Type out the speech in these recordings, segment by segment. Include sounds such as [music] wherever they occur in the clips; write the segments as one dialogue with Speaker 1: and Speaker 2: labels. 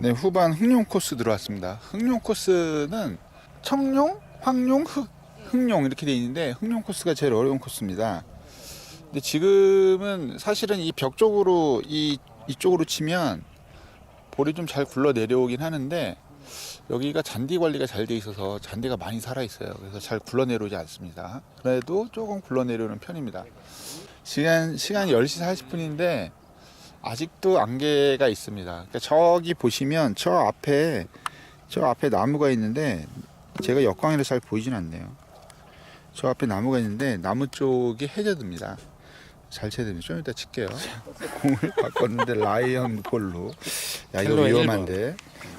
Speaker 1: 네, 후반 흑룡 코스 들어왔습니다. 흑룡 코스는 청룡, 황룡, 흑, 흑룡 이렇게 돼 있는데 흑룡 코스가 제일 어려운 코스입니다. 근데 지금은 사실은 이 벽 쪽으로 이 이쪽으로 치면 볼이 좀 잘 굴러 내려오긴 하는데 여기가 잔디 관리가 잘 돼 있어서 잔디가 많이 살아 있어요. 그래서 잘 굴러 내려오지 않습니다. 그래도 조금 굴러 내려오는 편입니다. 시간 시간 10시 40분인데 아직도 안개가 있습니다. 그러니까 저기 보시면 저 앞에 저 앞에 나무가 있는데 제가 역광이라 잘 보이진 않네요. 저 앞에 나무가 있는데 나무 쪽이 해저드입니다. 잘 쳐야 됩니다. 좀 이따 칠게요. [laughs] 공을 바꿨는데 라이언 볼로. 야 이거
Speaker 2: 텔로의
Speaker 1: 위험한데.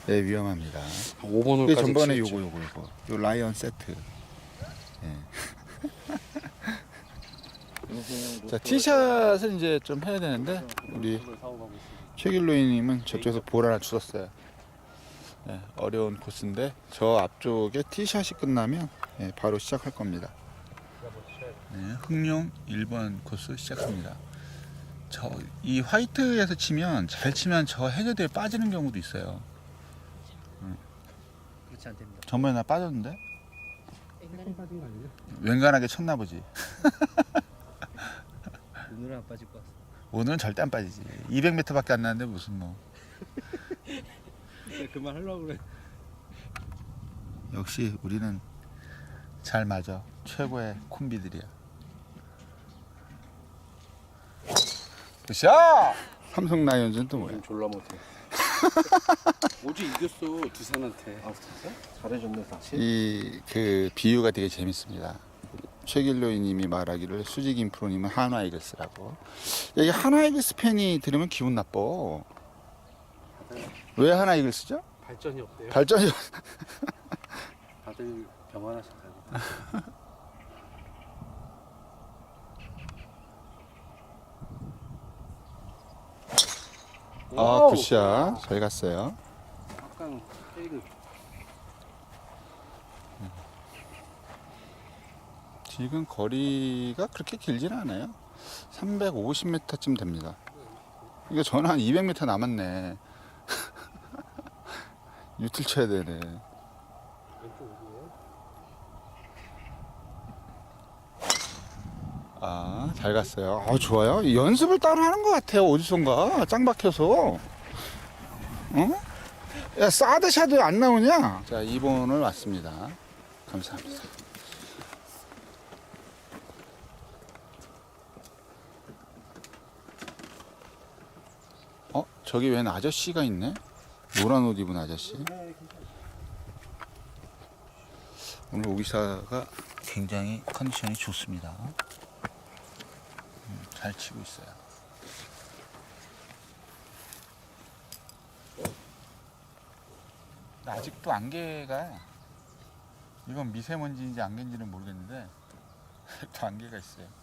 Speaker 1: 네 위험합니다.
Speaker 2: 5번홀까지
Speaker 1: 그 전번에 요거 요거 요거 요 라이언 세트. 예. [laughs] 자 티샷을 이제 좀 해야 되는데 우리 최길로이님은 저쪽에서 볼 하나 주셨어요. 예, 어려운 코스인데 저 앞쪽에 티샷이 끝나면 예, 바로 시작할 겁니다. 네, 흑룡 1번 코스 시작합니다. 저 이 화이트에서 치면 잘 치면 저 해저드에 빠지는 경우도 있어요.
Speaker 2: 그렇지 않답니다.
Speaker 1: 전번에 나 빠졌는데? 웬간하게 쳤나 보지. [laughs]
Speaker 2: 오늘은 안 빠질 것 같아.
Speaker 1: 오늘은 절대 안 빠지지. 200m밖에 안 나는데 무슨 뭐.
Speaker 2: 그만 하려고 그래.
Speaker 1: 역시 우리는 잘 맞아. 최고의 콤비들이야. 굿샷! 삼성 라이온즈는 또 뭐야?
Speaker 2: 졸라 못해. [laughs] 어제 이겼어 두산한테. 아 진짜? 잘해줬네 사실.
Speaker 1: 이 그 비유가 되게 재밌습니다. 최길로이님이 말하기를 수직인 프로님은 한화 이글스라고. 여기 한화 이글스 팬이 들으면 기분 나빠. 왜 한화 이글스죠?
Speaker 2: 발전이 없대요.
Speaker 1: 발전이 [laughs]
Speaker 2: 다들 병 하나씩 가고.
Speaker 1: 아 굿샷 잘 갔어요.
Speaker 2: 약간 페이그.
Speaker 1: 지금 거리가 그렇게 길지는 않아요. 350m쯤 됩니다. 이거 저는 한 200m 남았네. [laughs] 유틸 쳐야 되네. 아, 잘 갔어요. 아, 좋아요. 연습을 따로 하는 것 같아요. 어디선가. 짱 박혀서. 어? 야, 사드샷도 안 나오냐? 자, 2번을 왔습니다. 감사합니다. 어? 저기 웬 아저씨가 있네? 노란 옷 입은 아저씨. 오늘 오기사가 굉장히 컨디션이 좋습니다. 음, 잘 치고 있어요. 아직도 안개가 이건 미세먼지인지 안개인지는 모르겠는데 [laughs] 또 안개가 있어요.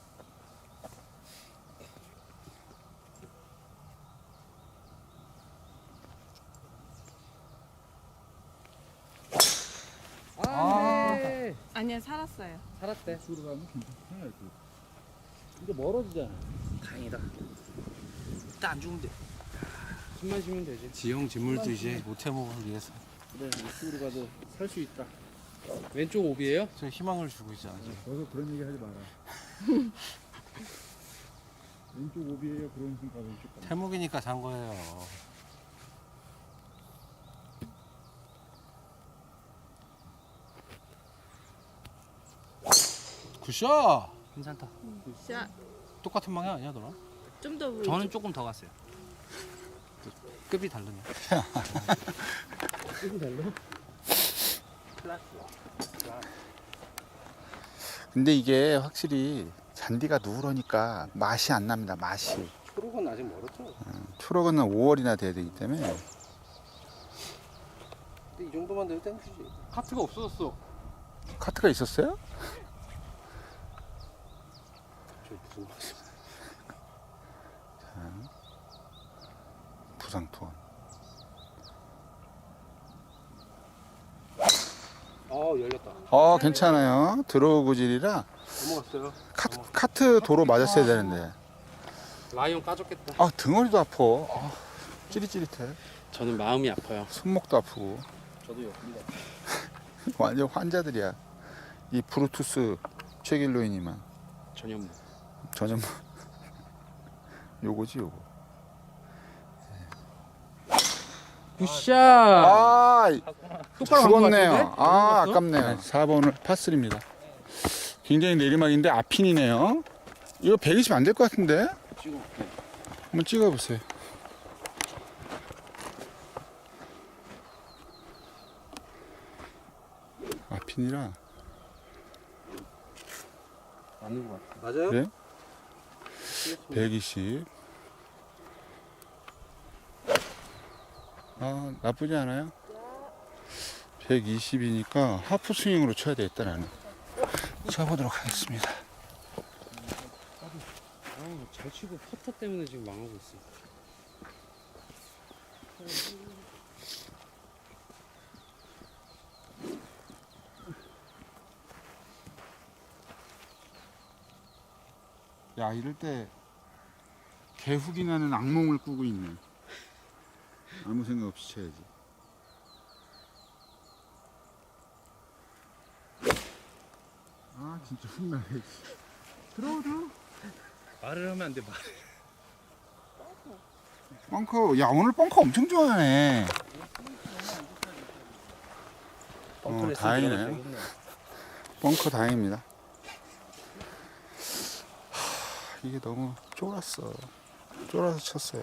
Speaker 2: 아,
Speaker 3: 살았어요.
Speaker 2: 살았대.
Speaker 1: 쪽으로 가면 괜찮아요.
Speaker 2: 이제 멀어지잖아. 다행이다. 일단 안 죽으면 돼. 숨만 쉬면 되지. 지형 진물도 이제 모태목을 위해서. 그래 이쪽으로 가도 살 수 있다. 왼쪽 오비에요? 저 희망을 주고 있잖아.
Speaker 1: 거기서 그런 얘기 하지 마라. [laughs] 왼쪽 오비에요. 그런 순간 왼쪽 가.
Speaker 2: 태목이니까 산 거예요. 굿샷! 괜찮다.
Speaker 3: 자,
Speaker 2: 똑같은 방향 아니야, 너랑?
Speaker 3: 좀더
Speaker 2: 저는 조금 더 갔어요. 급이 다르네. 급이 달라?
Speaker 1: 근데 이게 확실히 잔디가 누러니까 맛이 안 납니다. 맛이.
Speaker 2: 초록은 아직 멀었죠?
Speaker 1: 초록은 5월이나 돼야 되기 때문에
Speaker 2: 근데 이 정도만 돼도 땡큐지. 카트가 없어졌어.
Speaker 1: 카트가 있었어요?
Speaker 2: 저 무슨 말씀?
Speaker 1: 부상 투원.
Speaker 2: 어 열렸다.
Speaker 1: 어 괜찮아요. 드로우구질이라
Speaker 2: 넘어갔어요.
Speaker 1: 카트, 카트 도로 맞았어야 되는데.
Speaker 2: 라이온 까졌겠다.
Speaker 1: 아 등허리도 아파. 아, 찌릿찌릿해.
Speaker 2: 저는 마음이 아파요.
Speaker 1: 손목도 아프고
Speaker 2: 저도 욕합니다.
Speaker 1: 완전 환자들이야. 이 브루투스 최길로이니만
Speaker 2: 전현무.
Speaker 1: 전혀 [laughs] 요거지 요거.
Speaker 2: 굿샷.
Speaker 1: 아
Speaker 2: 똑바로 간것
Speaker 1: 죽었네요.
Speaker 2: 같은데?
Speaker 1: 아? 아깝네요. 4번을 파3입니다. 굉장히 내리막인데 앞핀이네요. 이거 120 안 될 것 같은데? 한번 찍어보세요. 앞핀이라
Speaker 2: 맞는 것 같아. 맞아요?
Speaker 1: 그래? 120. 아 나쁘지 않아요? 120이니까 하프 스윙으로 쳐야 되겠다 나는. 쳐보도록 하겠습니다.
Speaker 2: 아, 잘 치고 퍼터 때문에 지금 망하고 있어.
Speaker 1: 야 이럴 때 개훅이 나는 악몽을 꾸고 있네. 아무 생각 없이 쳐야지. 아 진짜 훅나야지. 들어오 들어.
Speaker 2: 말을 하면 안 돼. 말.
Speaker 1: 벙커 야 오늘 벙커 엄청 좋아하네. 어, 다행이네요. 벙커 다행입니다. 하, 이게 너무 쫄았어. 쫄아서 쳤어요.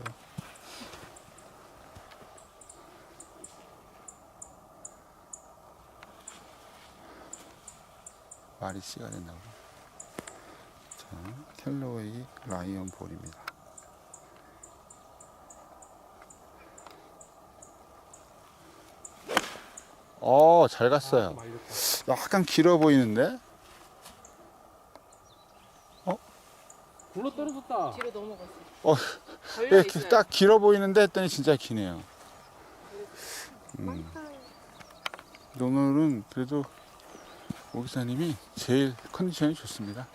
Speaker 1: 말이 씨가 된다고. 자, 켈로웨이 라이언 볼입니다. 어, 잘 갔어요. 약간 길어 보이는데?
Speaker 2: 굴러 떨어졌다.
Speaker 3: 뒤로 넘어갔어.
Speaker 1: 어,
Speaker 3: 걸려
Speaker 1: 이렇게
Speaker 3: 있어요.
Speaker 1: 딱 길어 보이는데 했더니 진짜 기네요. 음. 오늘은 그래도 오 기사님이 제일 컨디션이 좋습니다.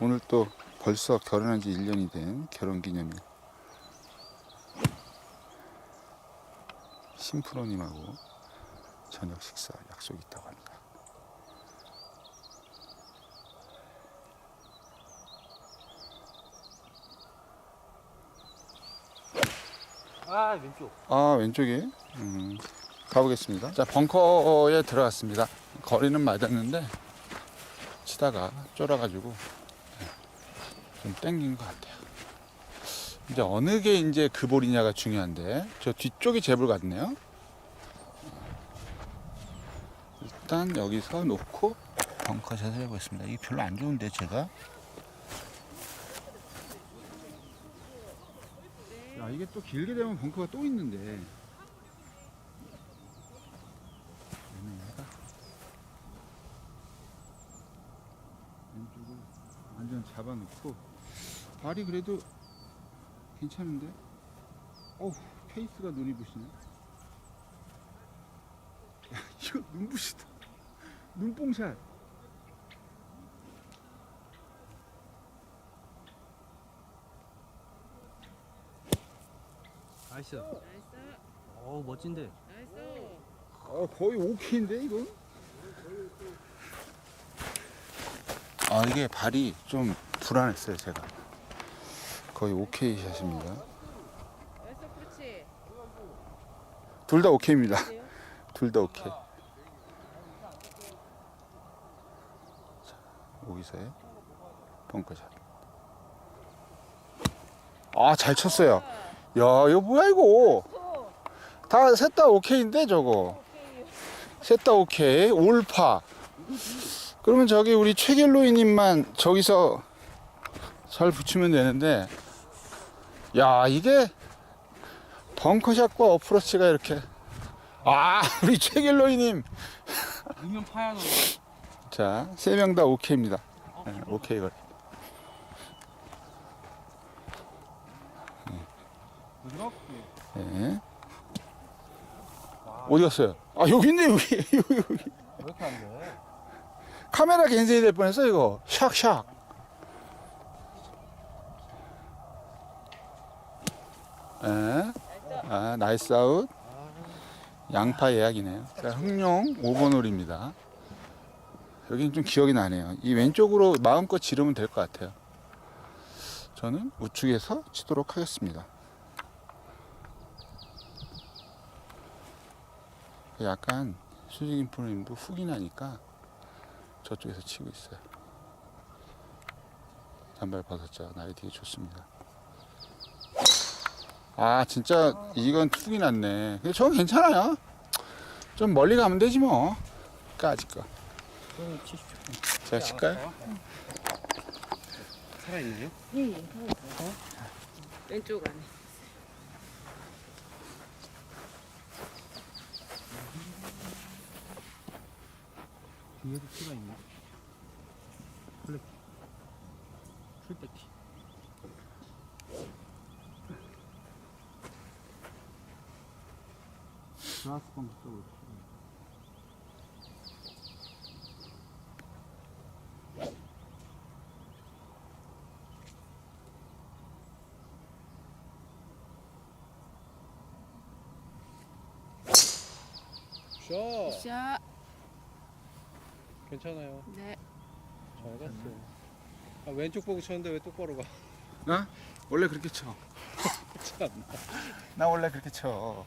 Speaker 1: 오늘 또 벌써 결혼한 지 1년이 된 결혼 기념일. 심프로님하고 저녁 식사 약속이 있다고 합니다.
Speaker 2: 아 왼쪽.
Speaker 1: 아 왼쪽에 음, 가보겠습니다. 자 벙커에 들어갔습니다. 거리는 맞았는데 치다가 쫄아가지고 네, 좀 땡긴 것 같아요. 이제 어느 게 이제 그 볼이냐가 중요한데 저 뒤쪽이 제볼 같네요. 일단 여기서 놓고 벙커샷을 해보겠습니다. 이게 별로 안 좋은데 제가 야 이게 또 길게 되면 벙커가 또 있는데. 애매하다 왼쪽을 완전 잡아놓고. 발이 그래도 괜찮은데? 어우 페이스가 눈이 부시네. 야 이거 눈부시다. 눈뽕샷
Speaker 2: 나이스.
Speaker 3: 나이스.
Speaker 2: 어 멋진데.
Speaker 3: 나이스.
Speaker 1: 어, 거의 오케이인데 이건? 아 이게 발이 좀 불안했어요 제가 거의 오케이 샷입니다
Speaker 3: 나이스. 그렇지.
Speaker 1: 둘 다 오케이입니다? [laughs] 둘 다 오케이 자, 오기서의 벙커샷 아잘 쳤어요 야 이거 뭐야 이거? 다 셋 다 오케이인데 저거? 셋 다 오케이. 올파. 그러면 저기 우리 최길로이님만 저기서 잘 붙이면 되는데. 야 이게 벙커샷과 어프로치가 이렇게. 아 [laughs] 우리 최길로이님. 자 세 명 다 오케이입니다. 네, 오케이
Speaker 2: 걸부
Speaker 1: 네. 어디 갔어요? 아 여기 있네 여기 [laughs] 여기 여기
Speaker 2: 왜 이렇게 안 돼?
Speaker 1: 카메라 갠세이 될 뻔했어 이거 샥샥 에? 아, 나이스 아웃. 양파 예약이네요. 자, 흥룡 5번 홀입니다. 여긴 좀 기억이 나네요. 이 왼쪽으로 마음껏 지르면 될 것 같아요. 저는 우측에서 치도록 하겠습니다. 약간 수직인 프로님도 훅이 나니까 저쪽에서 치고 있어요. 단발 벗었죠. 날이 되게 좋습니다. 아 진짜 이건 툭이 났네. 근데 저건 괜찮아요. 좀 멀리 가면 되지 뭐. 까짓 거. 제가 칠까요?
Speaker 2: 살아있나요?
Speaker 3: 왼쪽 안에.
Speaker 2: 뒤에도 티가 있네. 플랫. 풀백티. 드라스 펌프 쪽으로. 샷!
Speaker 3: 샷.
Speaker 2: 괜찮아요.
Speaker 3: 네.
Speaker 2: 잘 갔어요. 아, 왼쪽 보고 쳤는데 왜 똑바로 가?
Speaker 1: 나 원래 그렇게 쳐. [laughs]
Speaker 2: 참나.
Speaker 1: 나 원래 그렇게 쳐.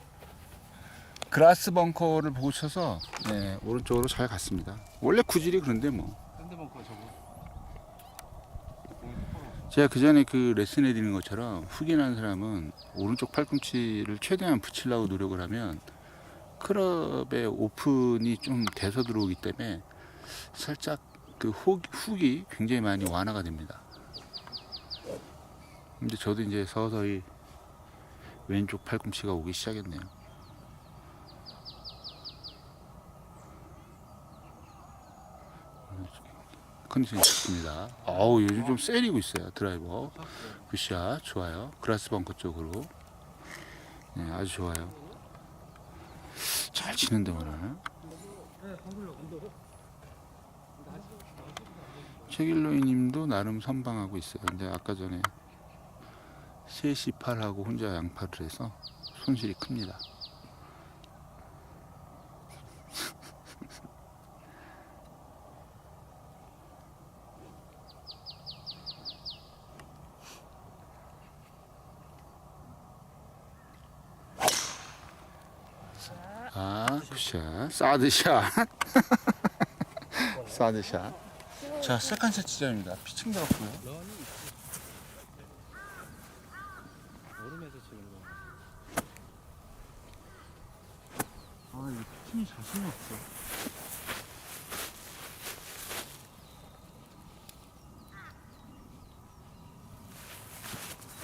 Speaker 1: 그라스 벙커를 보고 쳐서 네, 오른쪽으로 잘 갔습니다. 원래 구질이 그런데 뭐.
Speaker 2: 샌드벙커 저거.
Speaker 1: 제가 그 전에 그 레슨 해드리는 것처럼 훅이 난 사람은 오른쪽 팔꿈치를 최대한 붙이려고 노력을 하면 클럽의 오픈이 좀 돼서 들어오기 때문에 살짝 그 훅, 훅이 굉장히 많이 완화가 됩니다. 근데 저도 이제 서서히 왼쪽 팔꿈치가 오기 시작했네요. 컨디션이 좋습니다. 어우 요즘 좀 세리고 있어요 드라이버. 굿샷 좋아요. 그라스 벙커 쪽으로. 네, 아주 좋아요. 잘 치는데 오늘. 최길로이님도 나름 선방하고 있어요. 근데 아까 전에 3시 8하고 혼자 양파를 해서 손실이 큽니다. [laughs] 아, 굿샷. 사드샷. 사드샷. [laughs] 자, 세컨샷 지점입니다. 피칭 들었고요. 아, 이거 피칭이 자신이 없어.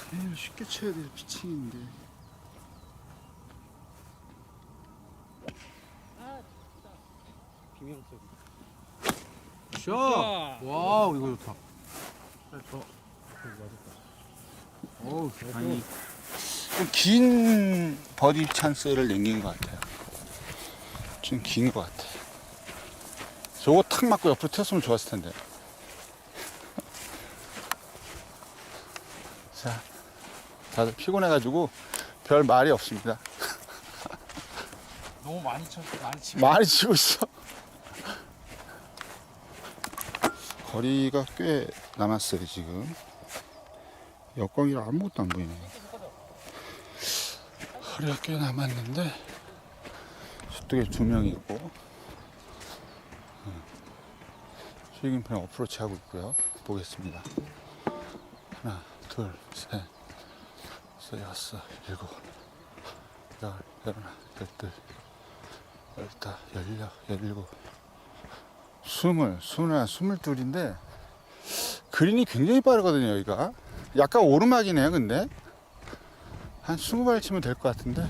Speaker 1: 그냥 쉽게 쳐야 될 피칭인데.
Speaker 2: 비명 소리. 샷! 와우, 이거 좋다.
Speaker 1: 어우, 아니. 좀 긴 버디 찬스를 남긴 것 같아요. 좀 긴 것 같아. 저거 탁 맞고 옆으로 튀었으면 좋았을 텐데. [laughs] 자, 다들 피곤해가지고 별 말이 없습니다. [laughs]
Speaker 2: 너무 많이 쳤어, 많이 치
Speaker 1: 많이 치고 있어. 거리가 꽤 남았어요, 지금. 역광이라 아무것도 안 보이네요. 거리가 꽤 남았는데, 저쪽에 두 명 있고, 수익인편 어프로치 하고 있고요. 보겠습니다. 하나, 둘, 셋, 넷, 여섯, 일곱, 열, 열하나, 열둘, 열다, 열여, 열일곱, 스물, 스물하나, 스물둘인데 그린이 굉장히 빠르거든요, 여기가. 약간 오르막이네요, 근데 한 스무 발 치면 될 것 같은데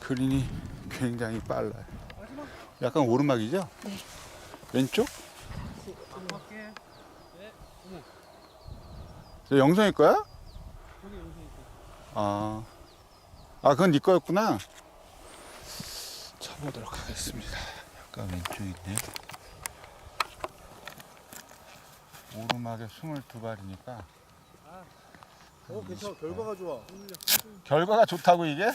Speaker 1: 그린이 굉장히 빨라요. 약간 오르막이죠?
Speaker 3: 네.
Speaker 1: 왼쪽? 저 영성이 거야? 아, 아 그건 네 거였구나. 쳐보도록 하겠습니다. 약간 왼쪽에 있네. 오르막에 22발이니까
Speaker 2: 어 괜찮아 결과가 좋아
Speaker 1: 결과가 좋다고 이게?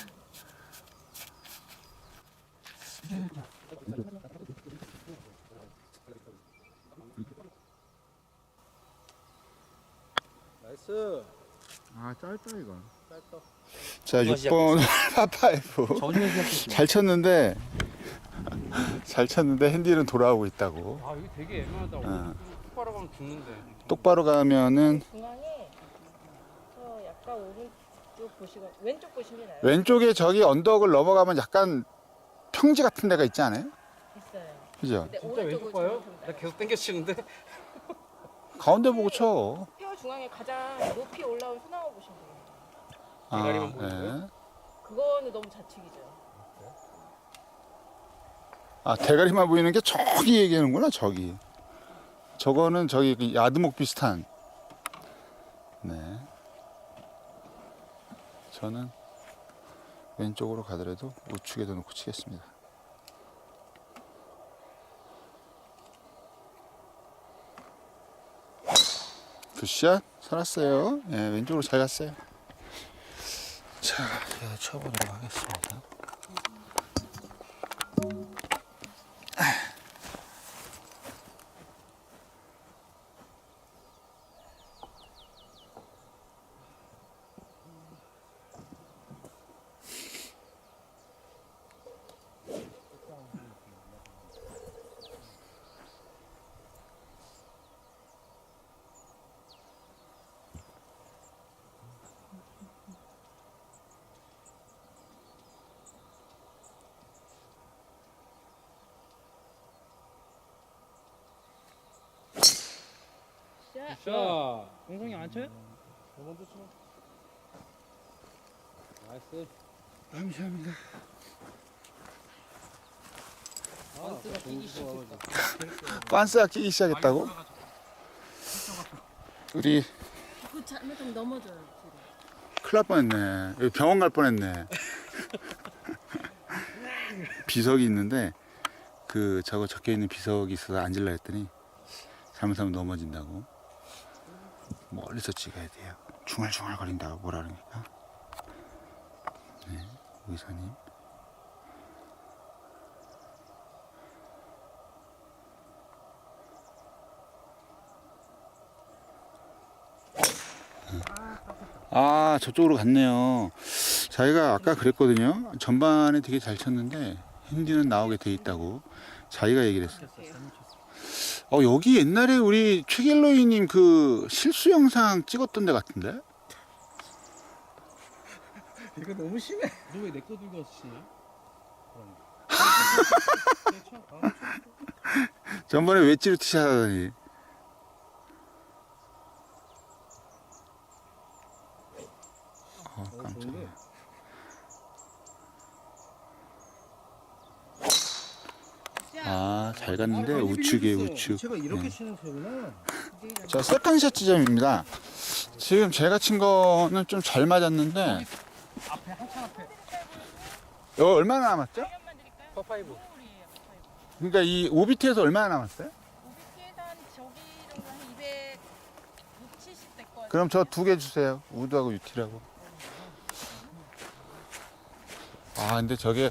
Speaker 2: 나이스
Speaker 1: 아 짧다 이거.
Speaker 2: 짧다
Speaker 1: 자 6번 [laughs] 파파이브
Speaker 2: 전혀
Speaker 1: 잘 쳤는데 잘 쳤는데 핸디는 돌아오고 있다고.
Speaker 2: 아 이게 되게 애매하다
Speaker 1: 어.
Speaker 2: 똑바로 가면 죽는데
Speaker 1: 똑바로 가면은
Speaker 3: 중앙에 저 약간 오른쪽 보시고 왼쪽 보시면 나요.
Speaker 1: 왼쪽에 저기 언덕을 넘어가면 약간 평지 같은 데가 있지 않아요?
Speaker 3: 있어요.
Speaker 1: 그죠?
Speaker 3: 근데
Speaker 2: 진짜 왼쪽 봐요?
Speaker 3: 좀
Speaker 2: 나. 계속 땡겨 치는데
Speaker 1: 가운데 보고 쳐.
Speaker 3: 뼈 중앙에 가장 높이 올라온 소나무 보시면
Speaker 2: 대가리만 보이는 거예요?
Speaker 3: 그거는 너무 좌측이죠.
Speaker 1: 아 대가리만 보이는 게 저기 얘기하는구나 저기. 저거는 저기 그 야드목 비슷한. 네. 저는 왼쪽으로 가더라도 우측에다 놓고 치겠습니다. 굿샷 살았어요. 예, 왼쪽으로 잘 갔어요. 자, 제가 쳐보도록 하겠습니다.
Speaker 3: 자,
Speaker 2: 자 공성이 안 쳐요? 저 먼저 쳐 나이스
Speaker 1: 감사합니다.
Speaker 2: 아 끼기 시작했다
Speaker 1: 빤스가 끼기 시작했다고? 우리
Speaker 3: 그 잘못하면 넘어져요.
Speaker 1: 큰일 날 뻔했네. 여기 병원 갈 뻔했네. [laughs] 비석이 있는데 그 저거 적혀 있는 비석이 있어서 앉으려 했더니 잘못하면 넘어진다고. 멀리서 찍어야 돼요. 중얼중얼 거린다고 뭐라 그러니까. 네, 의사님. 아 저쪽으로 갔네요 자기가 아까 그랬거든요 전반에 되게 잘 쳤는데 핸디는 나오게 돼 있다고 자기가 얘기를 했어요 어 여기 옛날에 우리 최길로이님 그 실수 영상 찍었던 데 같은데? [laughs]
Speaker 2: 이거 너무 심해. 너 왜 내 거 들고 치냐? [laughs]
Speaker 1: 전번에 웨지로 티샷 하더니. 어 깜짝이야 아 잘 갔는데 우측에 우측
Speaker 2: 제가 이렇게
Speaker 1: 네.
Speaker 2: 치는 채구나
Speaker 1: 자 세컨샷 지점입니다 지금 제가 친 거는 좀 잘 맞았는데
Speaker 2: 앞에 한참 앞에
Speaker 1: 이거 얼마나 남았죠?
Speaker 2: 퍼파이브
Speaker 1: 그러니까 이 OBT에서 얼마나 남았어요?
Speaker 3: 오비케단 저기 정도 한 200, 70 됐거든요.
Speaker 1: 그럼 저 두 개 주세요. 우드하고 유티라고. 아, 근데 저게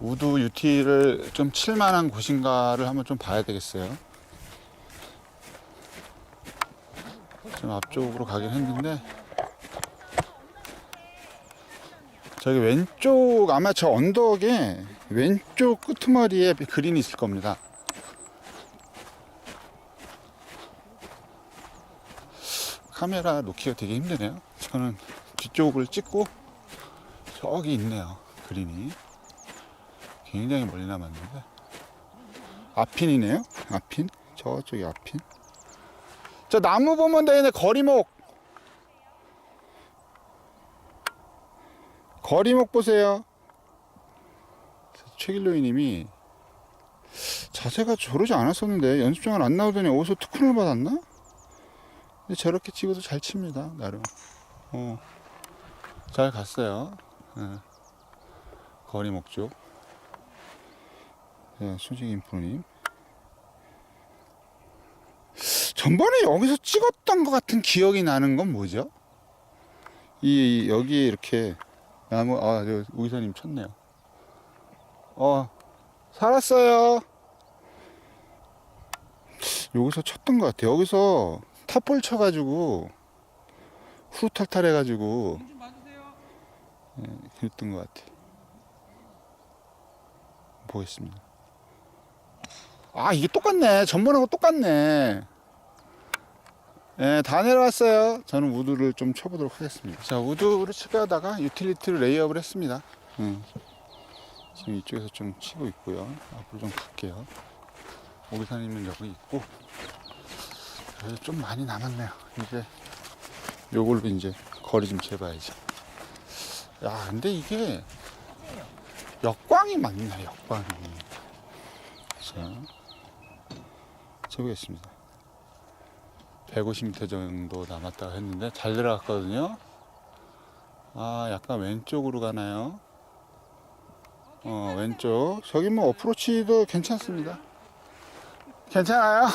Speaker 1: 우드 유티를 좀 칠만한 곳인가를 한번 좀 봐야 되겠어요. 좀 앞쪽으로 가긴 했는데. 저기 왼쪽, 아마 저 언덕에 왼쪽 끄트머리에 그린이 있을 겁니다. 카메라 놓기가 되게 힘드네요. 저는 뒤쪽을 찍고 저기 있네요. 그린이. 굉장히 멀리 남았는데. 앞핀이네요. 앞핀. 저쪽이 앞핀. 저 나무 보면 되네. 거리목. 거리목 보세요. 최길로이 님이 자세가 저러지 않았었는데 연습장을 안 나오더니 어디서 특훈을 받았나? 근데 저렇게 찍어도 잘 칩니다 나름 어, 잘 갔어요 예. 거리 목적 자, 수직인 프로님 전번에 여기서 찍었던 것 같은 기억이 나는 건 뭐죠? 이, 이 여기에 이렇게 나무 아 저, 우기사님 쳤네요. 어 살았어요. 여기서 쳤던 것 같아. 여기서 탑볼 쳐가지고 후루탈탈 해가지고 예, 그랬던 것 같아. 보겠습니다. 아 이게 똑같네. 전번하고 똑같네. 예, 다 내려왔어요. 저는 우드를 좀 쳐보도록 하겠습니다. 자, 우드를 하다가 유틸리티를 레이업을 했습니다. 음. 지금 이쪽에서 좀 치고 있고요. 앞으로 좀 갈게요. 오기사님은 여기 있고, 여기 좀 많이 남았네요. 이제 요걸로 이제 거리 좀 재봐야지. 야, 근데 이게 역광이 맞네, 역광이. 자, 쳐보겠습니다. 150m 정도 남았다고 했는데 잘 들어갔거든요. 아, 약간 왼쪽으로 가나요? 어, 왼쪽. 저기 뭐 어프로치도 괜찮습니다. 괜찮아요?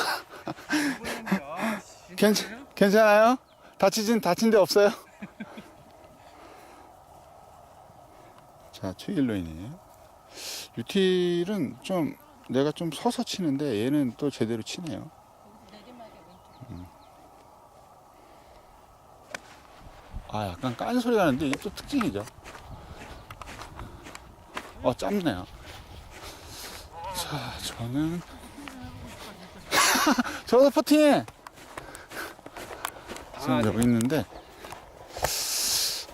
Speaker 1: [laughs] 괜찮, 괜찮아요? 다치진, 다친 데 없어요? [laughs] 자, 최일로인이에요. 유틸은 좀 내가 좀 서서 치는데 얘는 또 제대로 치네요. 아 약간 깐 소리 나는데 이게 또 특징이죠. 어 짧네요. 자 저는 [laughs] 저도 퍼팅해. 지금 여기 있는데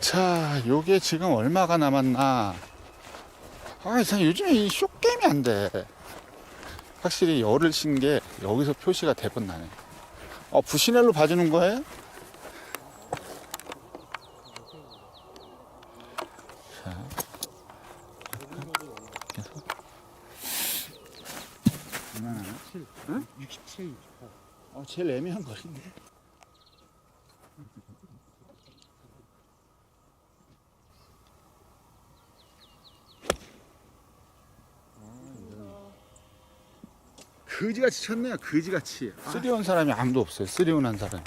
Speaker 1: 자 요게 지금 얼마가 남았나. 아 요즘에 이 쇼게임이 안 돼. 확실히 열을 신게 여기서 표시가 대번 나네. 어 부시넬로 봐주는 거예요? 얼마나?
Speaker 2: 67, 68.
Speaker 1: 어, 제일 애매한 거리인데. 그지같이 쳤네요, 그지같이. 쓰리온 사람이 아무도 없어요, 쓰리온 한 사람이.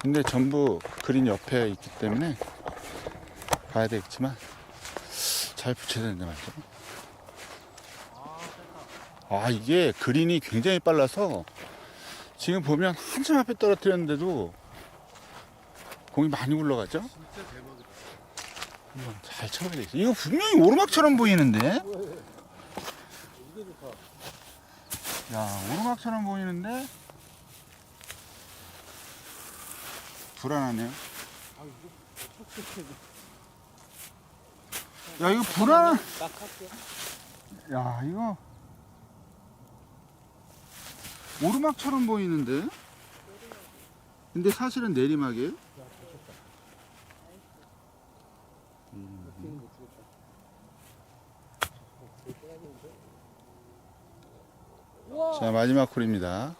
Speaker 1: 근데 전부 그린 옆에 있기 때문에 봐야 되겠지만 잘 붙여야 되는데 말이죠. 아, 이게 그린이 굉장히 빨라서 지금 보면 한참 앞에 떨어뜨렸는데도 공이 많이 굴러가죠? 잘 쳐야 되겠어. 이거 분명히 오르막처럼 보이는데? 야, 오르막처럼 보이는데? 불안하네요. 야, 이거 불안. 야, 이거. 오르막처럼 보이는데? 근데 사실은 내리막이에요?
Speaker 2: 뛰는 거 죽었다.
Speaker 1: 자, 마지막 홀입니다.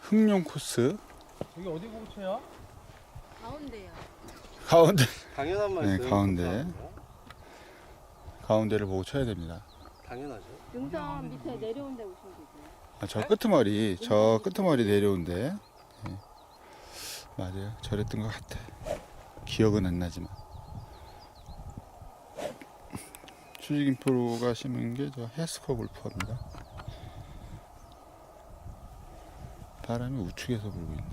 Speaker 1: 흑룡 코스.
Speaker 2: 저기 어디 보고 쳐야?
Speaker 3: 가운데요.
Speaker 1: 가운데.
Speaker 2: 당연한
Speaker 1: 네,
Speaker 2: 말씀.
Speaker 1: 가운데. 가운데를 보고 쳐야 됩니다.
Speaker 2: 당연하죠.
Speaker 3: 능선 밑에 내려온 데 오시면 되세요.
Speaker 1: 아, 저 끄트머리, 저 끄트머리 내려온데. 예. 맞아요. 저랬던 것 같아. 기억은 안 나지만. 수직인 프로가 심은 게 저 헤스커 골프입니다. 바람이 우측에서 불고 있네.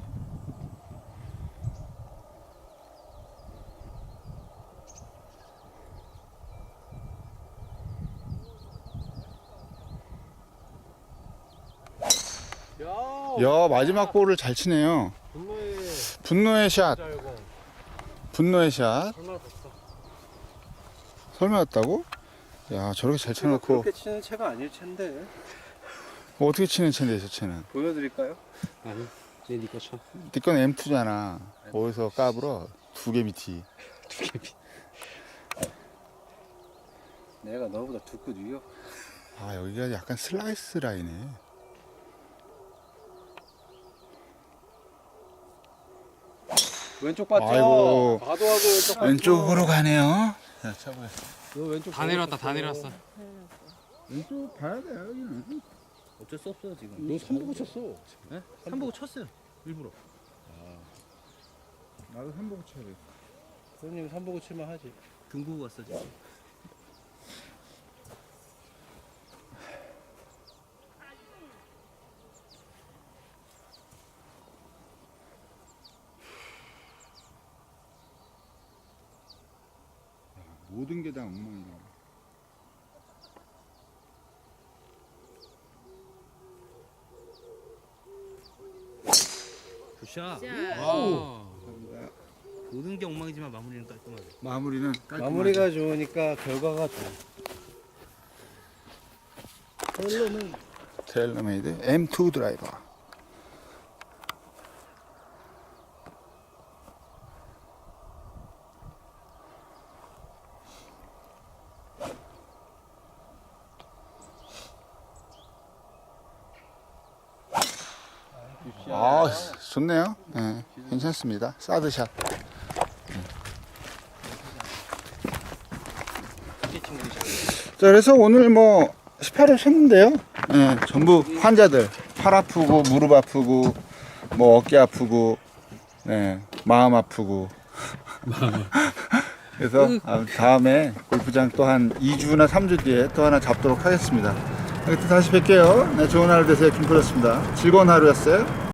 Speaker 2: 야.
Speaker 1: 야, 마지막 볼을 잘 치네요.
Speaker 2: 분노의
Speaker 1: 샷, 분노의 샷. 설마 왔다고? 야, 저렇게 잘 쳐놓고
Speaker 2: 그렇게 치는 채가 아닐 텐데.
Speaker 1: 뭐 어떻게 치는 채인데, 저 채는.
Speaker 2: 보여드릴까요? 아니. 이제 니거 쳐.
Speaker 1: 니건 M2잖아. 어디서 까불어? 두 개 밑이.
Speaker 2: 내가 너보다 두꺼 뉴요.
Speaker 1: 아, 여기가 약간 슬라이스 라인에.
Speaker 2: 왼쪽 봤죠?
Speaker 1: 아이고.
Speaker 2: 봐도 하고 왼쪽 봤죠?
Speaker 1: 왼쪽으로 가네요. 자, 쳐보세요.
Speaker 2: 너 왼쪽
Speaker 4: 다 내려왔다 다 내려왔어
Speaker 1: 왼쪽 봐야 돼, 여기는.
Speaker 2: 어쩔 수 없어 지금. 너 3보고 쳤어. 네? 3보고 쳤어요. 일부러.
Speaker 1: 나도 3보고 쳐야 돼.
Speaker 2: 손님 3보고 칠만 하지.
Speaker 4: 등구 왔어 지금.
Speaker 1: 모든 게 다 엉망이야.
Speaker 4: 샷.
Speaker 1: 감사합니다.
Speaker 4: 모든 게 엉망이지만 마무리는 깔끔하게.
Speaker 1: 마무리는 깔끔하게.
Speaker 2: 마무리가 좋으니까 결과가 좋아.
Speaker 1: 테일러메이드 M2 드라이버. 아, 좋네요. 네, 괜찮습니다. 사드샷. 자, 그래서 오늘 뭐 18호 쳤는데요. 네, 전부 환자들 팔 아프고 무릎 아프고 뭐 어깨 아프고 네, 마음 아프고 [laughs] 그래서 아, 다음에 골프장 또 한 2주나 3주 뒤에 또 하나 잡도록 하겠습니다. 다시 뵐게요. 네, 좋은 하루 되세요. 김프로였습니다. 즐거운 하루였어요.